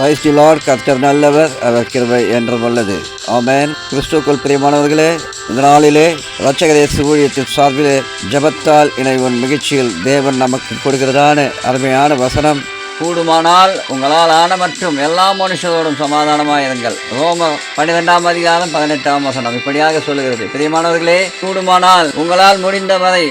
Christ Lord கர்த்தர் நல்லவர் அவர் கிருபை என்று உள்ளது. ஆமேன். கிறிஸ்துக்குள் பிரியமானவர்களே இந்த நாளிலே ரச்சகரே இயேசு ஊழியத்தின் சார்பிலே ஜபத்தால் இணைவன் மகிழ்ச்சியில் தேவன் நமக்கு கொடுக்கிறதான அருமையான வசனம். கூடுமானால் உங்களால் ஆன மற்றும் எல்லா மனுஷரோடும் சமாதானமாக இருங்கள். ரோம பன்னிரெண்டாம் அதிகாரம் பதினெட்டாம் வசனம் இப்படியாக சொல்லுகிறது. பிரியமானவர்களே கூடுமானால் உங்களால் முடிந்த வரை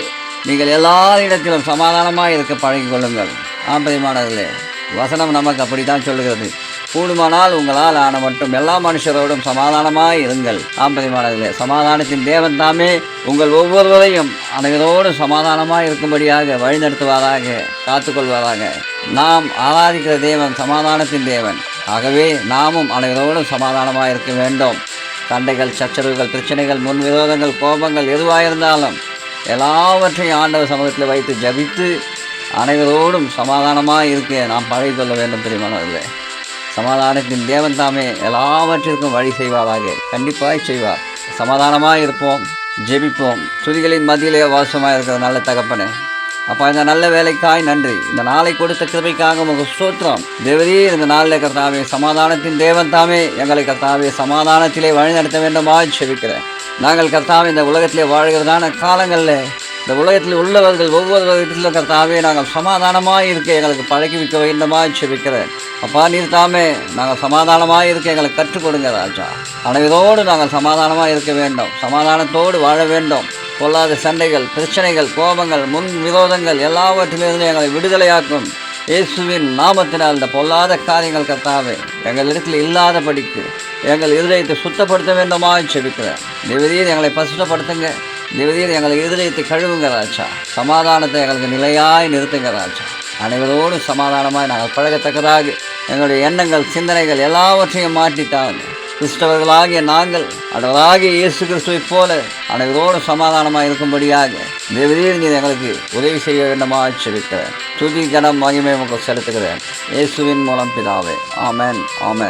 நீங்கள் எல்லா இடத்திலும் சமாதானமாக இருக்க பழகிக் கொள்ளுங்கள் ஆம் பிரியமானவர்களே. வசனம் நமக்கு அப்படித்தான் சொல்லுகிறது. கூடுமானால் உங்களால் ஆன மட்டும் எல்லா மனுஷரோடும் சமாதானமாய் இருங்கள். ஆம் சமாதானத்தின் தேவன் தாமே. உங்கள் ஒவ்வொருவரையும் அனைவரோடும் சமாதானமாக இருக்கும்படியாக வழிநடத்துவாராக காத்துக்கொள்வாராக. நாம் ஆராதிக்கிற தேவன் சமாதானத்தின் தேவன். ஆகவே நாமும் அனைவரோடும் சமாதானமாக இருக்க வேண்டும். சண்டைகள் சச்சரவுகள் பிரச்சனைகள் முன் விரோதங்கள் கோபங்கள் எதுவாக இருந்தாலும் எல்லாவற்றையும் ஆண்டவர் சமூகத்தில் வைத்து ஜபித்து அனைவரோடும் சமாதானமாக இருக்க நாம் பழகிக்கொள்ள வேண்டும் தெரியுமானவர்களே சமாதானத்தின் தேவன் தாமே எல்லாவற்றிற்கும் வழி செய்வாராக. கண்டிப்பாக செய்வார். சமாதானமாக இருப்போம் ஜெபிப்போம். துதிகளின் மத்தியிலே வாசமாக இருக்கிற நல்ல தகப்பனே. அப்போ இந்த நல்ல வேலைக்காய் நன்றி. இந்த நாளை கொடுத்த கிருமைக்காக உங்களுக்கு ஸ்தோத்திரம். தேவதே இந்த நாளில் கர்த்தாவே சமாதானத்தின் தேவன் தாமே எங்களை கர்த்தாவே சமாதானத்திலே வழிநடத்த வேண்டுமா செபிக்கிறேன் நாங்கள் கர்த்தாவே இந்த உலகத்திலே வாழ்கிறதான காலங்களில் இந்த உலகத்தில் உள்ளவர்கள் ஒவ்வொரு இடத்துல கர்த்தாவே நாங்கள் சமாதானமாக இருக்க எங்களுக்கு பழக்கி வைக்க வேண்டுமாய் செபிக்கிறேன். அப்பா நீர் தாமே நாங்கள் சமாதானமாக இருக்க எங்களுக்கு கற்றுக் கொடுங்க ராஜா. அனைவரோடு நாங்கள் சமாதானமாக இருக்க வேண்டும். சமாதானத்தோடு வாழ வேண்டும். பொல்லாத சண்டைகள் பிரச்சனைகள் கோபங்கள் முன் விரோதங்கள் எல்லாவற்றிலிருந்து எங்களை விடுதலையாக்கும். இயேசுவின் நாமத்தினால் இந்த பொல்லாத காரியங்கள் கர்த்தாவே எங்களிடத்தில் இல்லாத படிக்கு எங்கள் இதயத்தை சுத்தப்படுத்த வேண்டுமா செபிக்கிறேன். நிவதியில் எங்களை பசுத்தப்படுத்துங்க தேவதியில் எங்களை இருதயத்தை கழுவுங்க ராஜா. சமாதானத்தை எங்களுக்கு நிலையாய் நிறுத்துங்க ராஜா. அனைவரோடும் சமாதானமாக நாங்கள் பழகத்தக்கதாக எங்களுடைய எண்ணங்கள் சிந்தனைகள் எல்லாவற்றையும் மாற்றிட்டாங்க கிறிஸ்தவர்களாகிய நாங்கள் அடவராகிய இயேசு கிறிஸ்துவைப் போல அனைவரோடும் சமாதானமாக இருக்கும்படியாக தேவரீர் நீர் எங்களுக்கு உதவி செய்ய வேண்டுமா செபிக்கிறேன். துதி கனம் மகிமை உங்களுக்கு செலுத்துகிறேன். இயேசுவின் மூலம் பிதாவே. ஆமேன் ஆமேன்.